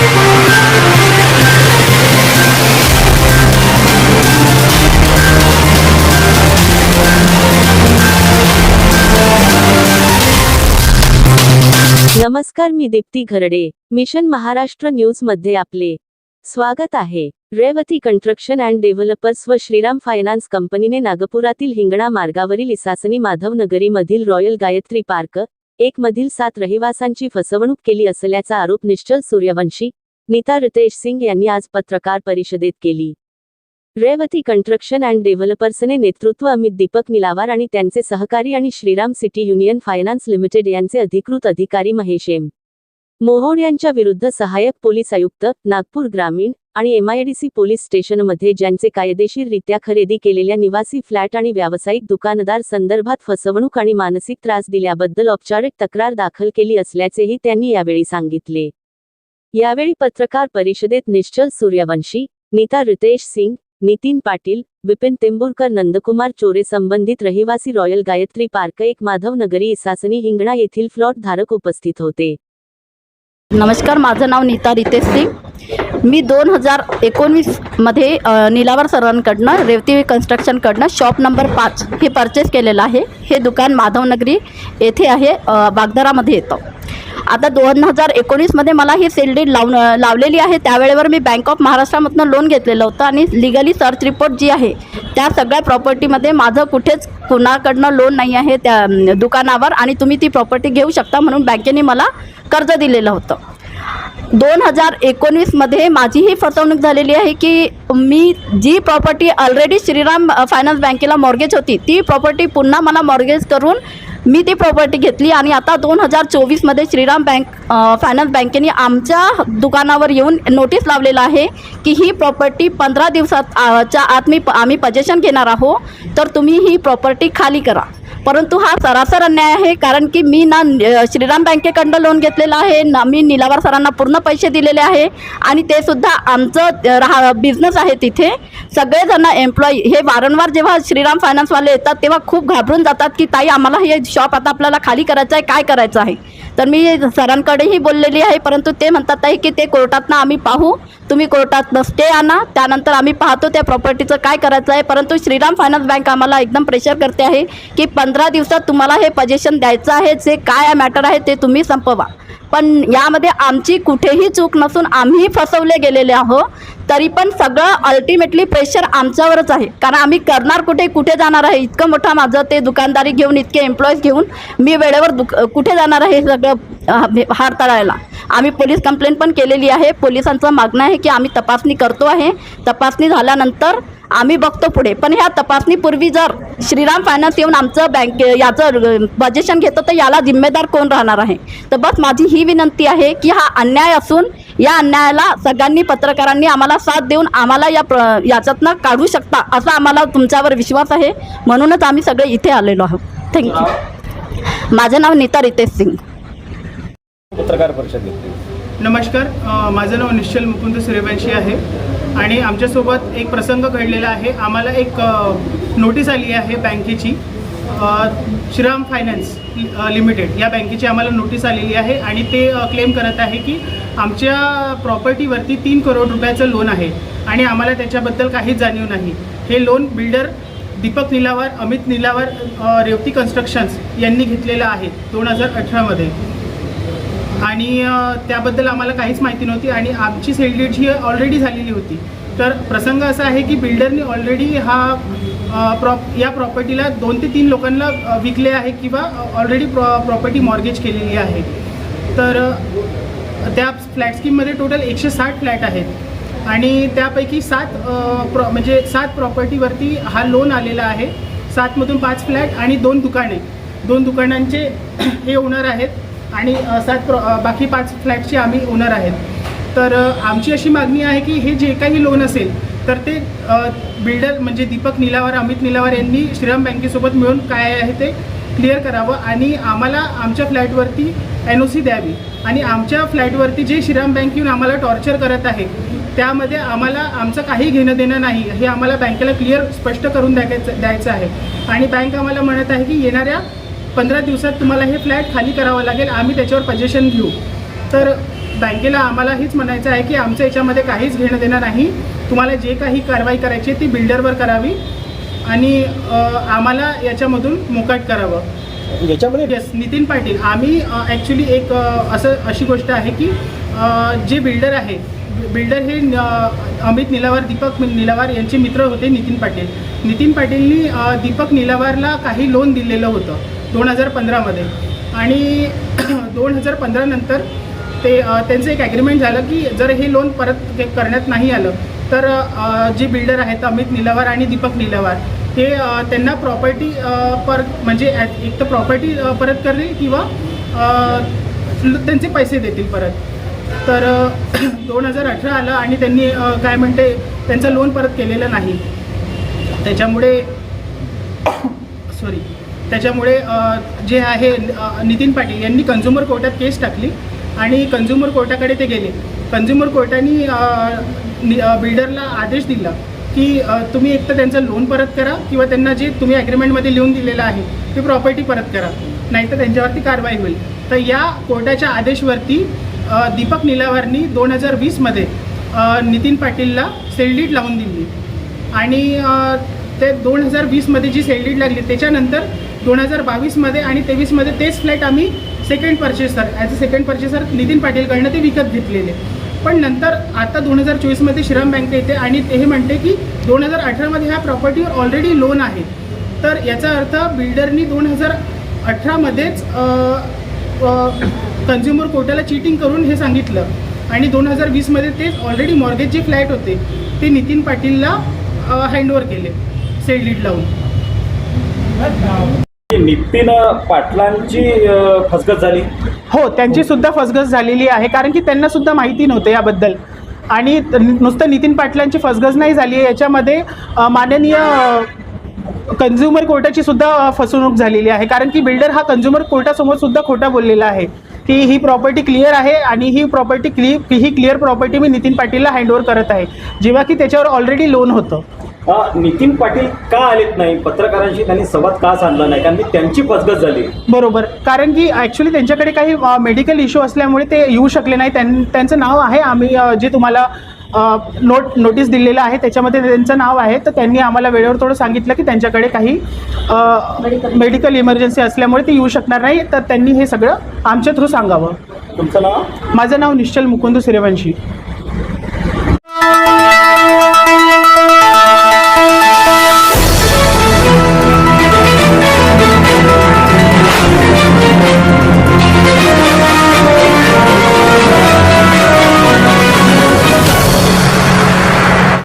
नमस्कार मी दीप्ती घरडे. मिशन महाराष्ट्र न्यूजमध्ये आपले स्वागत आहे. रेवती कन्स्ट्रक्शन अँड डेव्हलपर्स व श्रीराम फायनान्स कंपनीने नागपुरातील हिंगणा मार्गावरील इसासनी माधव रॉयल गायत्री पार्क एक मधील सात रहिवासांची फसवणूक केली असल्याचा आरोप निश्चल सूर्यवंशी नीता रितेश सिंग यांनी आज पत्रकार परिषदेत केली. रेवती कन्स्ट्रक्शन अँड डेव्हलपर्सने नेतृत्व अमित दीपक निलावार आणि त्यांचे सहकारी आणि Shriram City Union Finance Limited यांचे अधिकृत अधिकारी महेश एम. मोहोड यांच्या विरुद्ध सहाय्यक पोलीस आयुक्त नागपूर ग्रामीण आणि एमआयडीसी पोलीस स्टेशनमध्ये ज्यांचे कायदेशीररित्या खरेदी केलेल्या निवासी फ्लॅट आणि व्यावसायिक दुकानदार संदर्भात फसवणूक आणि मानसिक त्रास दिल्याबद्दल औपचारिक तक्रार दाखल केली असल्याचेही त्यांनी यावेळी सांगितले. यावेळी पत्रकार परिषदेत निश्चल सूर्यवंशी नीता रितेश सिंग नितीन पाटील विपिन तेंबुरकर नंदकुमार चोरे संबंधित रहिवासी रॉयल गायत्री पार्क एक माधव नगरी इसासनी हिंगणा येथील फ्लॉट धारक उपस्थित होते. नमस्कार माझं नाव नीता रितेश सिंग. मी दोन हजार एकोणवीसमध्ये निलावर सरांकडनं रेवती कन्स्ट्रक्शनकडनं शॉप नंबर पाच हे परचेस केलेलं आहे. हे दुकान माधवनगरी येथे आहे बागदारामध्ये येतं. आता दोन हजार एकोणीसमध्ये मला ही सेल डीड लावून लावलेली आहे. त्यावेळेवर मी बँक ऑफ महाराष्ट्रामधनं लोन घेतलेलं होतं आणि लिगली सर्च रिपोर्ट जी आहे त्या सगळ्या प्रॉपर्टीमध्ये माझं कुठेच कुणाकडनं लोन नाही आहे त्या दुकानावर आणि तुम्ही ती प्रॉपर्टी घेऊ शकता म्हणून बँकेने मला कर्ज दिलेलं होतं. दोन हजार एकोणीसमध्ये माझी ही फसवणूक झालेली आहे की मी जी प्रॉपर्टी ऑलरेडी श्रीराम फायनान्स बँकेला मॉर्गेज होती ती प्रॉपर्टी पुन्हा मला मॉर्गेज करून मी ती प्रॉपर्टी घेतली आणि आता दोन हजार चोवीसमध्ये श्रीराम बँक फायनान्स बँकेने आमच्या दुकानावर येऊन नोटीस लावलेला आहे की ही प्रॉपर्टी पंधरा दिवसात च्या आत मी आम्ही पजेशन घेणार आहोत तर तुम्ही ही प्रॉपर्टी खाली करा. परंतु हा सरासर अन्याय आहे कारण की मी ना श्रीराम बँकेकडनं लोन घेतलेलं आहे ना मी निलावार सरांना पूर्ण पैसे दिलेले आहे आणि ते सुद्धा आमचं राहा बिझनेस आहे तिथे. सगळेजण एम्प्लॉई हे वारंवार जेव्हा श्रीराम फायनान्सवाले येतात तेव्हा खूप घाबरून जातात की ताई आम्हाला हे शॉप आता आपल्याला खाली करायचं आहे काय करायचं आहे? तर मी सरांकडेही बोललेली आहे परंतु ते म्हणतात आहे की ते कोर्टातनं आम्ही पाहू. तुम्ही कोर्टातनं स्टे आणा त्यानंतर आम्ही पाहतो त्या प्रॉपर्टीचं काय करायचं आहे. परंतु श्रीराम फायनान्स बँक आम्हाला एकदम प्रेशर करते आहे की पंधरा दिवसात तुम्हाला हे पजेशन द्यायचं आहे जे काय मॅटर आहे ते तुम्ही संपवा. पण यामध्ये आमची कुठेही चूक नसून आम्ही फसवले गेलेले आहो तरी पण सगळं अल्टिमेटली प्रेशर आमच्यावरच आहे. कारण आम्ही करणार कुठे कुठे जाणार आहे? इतकं मोठं माझं ते दुकानदारी घेऊन इतके एम्प्लॉईज घेऊन मी वेळेवर दुक कुठे जाणार आहे हे सगळं हारताळायला आम्ही पोलीस कंप्लेंट पण केलेली आहे. पोलिसांचं मागणं आहे की आम्ही तपासणी करतो आहे. तपासणी झाल्यानंतर आम्ही बघतो पुढे. पण ह्या तपासणीपूर्वी जर श्रीराम फायनान्स येऊन आमचं बँक याचं पजेशन घेतो तर याला जिम्मेदार कोण राहणार आहे? तर बस माझी ही विनंती आहे की हा अन्याय असून या अन्यायाला सगळ्यांनी पत्रकारांनी आम्हाला साथ देऊन आम्हाला या प्र याच्यातनं काढू शकता असा आम्हाला तुमच्यावर विश्वास आहे. म्हणूनच आम्ही सगळे इथे आलेलो आहोत. थँक्यू माझं नाव नीता रितेश सिंग. पत्रकार परिषद घेतली. नमस्कार माझं नाव निश्चल मुकुंद सूर्यवंशी आहे. आणि आमच्यासोबत एक प्रसंग घडलेला आहे. आम्हाला एक नोटीस आली आहे बँकेची. श्रीराम फायनान्स लिमिटेड या बँकेची आम्हाला नोटीस आलेली आहे आणि ते क्लेम करत आहे की आमच्या प्रॉपर्टीवरती तीन करोड रुपयाचं लोन आहे आणि आम्हाला त्याच्याबद्दल काहीच जाणीव नाही. हे loan builder Deepak Nilawar Amit Nilawar Revati constructions यांनी घेतलेलं आहे दोन हजार अठरामध्ये. आणि त्याबद्दल आम्हाला काहीच माहिती नव्हती आणि आमची सेल डेट ही ऑलरेडी झालेली होती. तर प्रसंग असा आहे की बिल्डरने ऑलरेडी हा प्रॉप या प्रॉपर्टीला दोन ते तीन लोकांना विकले आहे किंवा ऑलरेडी प्रॉ प्रॉपर्टी मॉर्गेज केलेली आहे. तर त्या फ्लॅट स्कीममध्ये टोटल एकशे साठ फ्लॅट आहेत. आणि त्यापैकी सात प्रॉ म्हणजे सात प्रॉपर्टीवरती हा लोन आलेला आहे. सातमधून पाच फ्लॅट आणि दोन दुकाने. दोन दुकानांचे हे ओनर आहेत. आणि सात प्र बाकी पाच फ्लॅटचे आम्ही ओनर आहेत. तर आमची अशी मागणी आहे की हे जे काही लोन असेल तर ते बिल्डर म्हणजे दीपक निलावार अमित निलावार यांनी श्रीराम बँकेसोबत मिळून काय आहे ते क्लिअर करावं आणि आम्हाला आमच्या फ्लॅटवरती एन ओ सी द्यावी. आणि आमच्या फ्लॅटवरती जे श्रीराम बँक येऊन आम्हाला टॉर्चर करत आहे त्यामध्ये आम्हाला आमचं काही घेणं देणं नाही हे आम्हाला बँकेला क्लिअर स्पष्ट करून द्यायचं द्यायचं आहे. आणि बँक आम्हाला म्हणत आहे की येणाऱ्या पंधरा दिवसात तुम्हाला हे फ्लॅट खाली करावं लागेल आम्ही त्याच्यावर पजेशन घेऊ. तर बँकेला आम्हाला हेच म्हणायचं आहे की आमचं याच्यामध्ये काहीच घेणं देणं नाही. तुम्हाला जे काही कारवाई करायची आहे ती बिल्डरवर करावी आणि आम्हाला याच्यामधून मोकाट करावं. याच्यामध्ये? येस नितीन पाटील आम्ही ॲक्च्युली एक असं अशी गोष्ट आहे की जे बिल्डर आहे बिल्डर हे अमित निलावार दीपक निलावार यांचे मित्र होते नितीन पाटील. नितीन पाटीलनी दीपक निलावारला काही लोन दिलेलं होतं. दोन हजार पंधरामध्ये. आणि दोन हजार पंधरानंतर ते त्यांचं एक ॲग्रीमेंट झालं की जर हे लोन परत करण्यात नाही आलं तर जे बिल्डर आहेत अमित निलावार आणि दीपक निलावार हे त्यांना प्रॉपर्टी परत म्हणजे एक तर प्रॉपर्टी परत करतील किंवा त्यांचे पैसे देतील परत. तर दोन हजार अठरा आलं आणि त्यांनी काय म्हणते त्यांचं लोन परत केलेलं नाही. त्याच्यामुळे सॉरी त्याच्यामुळे जे आहे नितीन पाटील यांनी कन्झ्युमर कोर्टात केस टाकली आणि कन्झ्युमर कोर्टाकडे ते गेले. कन्झ्युमर कोर्टाने बिल्डरला आदेश दिला की तुम्ही एक तर त्यांचं लोन परत करा किंवा त्यांना जे तुम्ही ॲग्रीमेंटमध्ये लिहून दिलेलं आहे ते प्रॉपर्टी परत करा. नाहीतर त्यांच्यावरती कारवाई होईल. तर या कोर्टाच्या आदेशवरती दीपक निलावारनी दोन हजार वीसमध्ये नितीन पाटीलला सेलडीट लावून दिली. आणि ते दोन हजार वीसमध्ये जी सेलडीट लागली त्याच्यानंतर दोन हजार बावीसमध्ये आणि तेवीसमध्ये तेच फ्लॅट आम्ही second purchaser as a second purchaser Nitin पाटीलकडनं ते विकत घेतलेले. पण नंतर आता दोन हजार चोवीसमध्ये श्रीराम बँक येते आणि ते हे म्हणते की दोन हजार अठरामध्ये ह्या प्रॉपर्टीवर ऑलरेडी लोन आहे. तर याचा अर्थ बिल्डरनी दोन हजार अठरामध्येच कन्झ्युमर कोर्टाला चिटिंग करून हे सांगितलं. आणि दोन हजार वीसमध्ये तेच ऑलरेडी मॉर्गेज जे फ्लॅट होते ते नितीन पाटीलला हँडओव्हर केले सेल डीड लावून. नितीन पाटलांची फसगत झाली? हो त्यांची सुद्धा फसगत झालेली आहे कारण की त्यांना सुद्धा माहिती नव्हतं याबद्दल. आणि नुसतं नितीन पाटलांची फसगत नाही झाली आहे याच्यामध्ये माननीय कन्झ्युमर कोर्टाची सुद्धा फसवणूक झालेली आहे. कारण की बिल्डर हा कन्झ्युमर कोर्टासमोर सुद्धा खोटा बोललेला आहे की ही प्रॉपर्टी क्लिअर आहे आणि ही प्रॉपर्टी क्लि ही क्लिअर प्रॉपर्टी मी नितीन पाटीलला हँडओव्हर करत आहे. जेव्हा की त्याच्यावर ऑलरेडी लोन होतं. नितीन पाटील का आलेत नाही? पत्रकारांशी त्यांनी संवाद का साधला नाही? कारण की त्यांची फसगत झाली. बरोबर. कारण की ॲक्च्युली त्यांच्याकडे काही मेडिकल इश्यू असल्यामुळे ते येऊ शकले नाही. त्यां त्यांचं नाव आहे आम्ही जे तुम्हाला नोट नोटीस दिलेलं आहे त्याच्यामध्ये त्यांचं नाव आहे. तर त्यांनी आम्हाला वेळेवर थोडं सांगितलं की त्यांच्याकडे काही मेडिकल इमर्जन्सी असल्यामुळे ते येऊ शकणार नाही. तर त्यांनी हे सगळं आमच्या थ्रू सांगावं. तुमचं नाव? माझं नाव निश्चल मुकुंद सूर्यवंशी.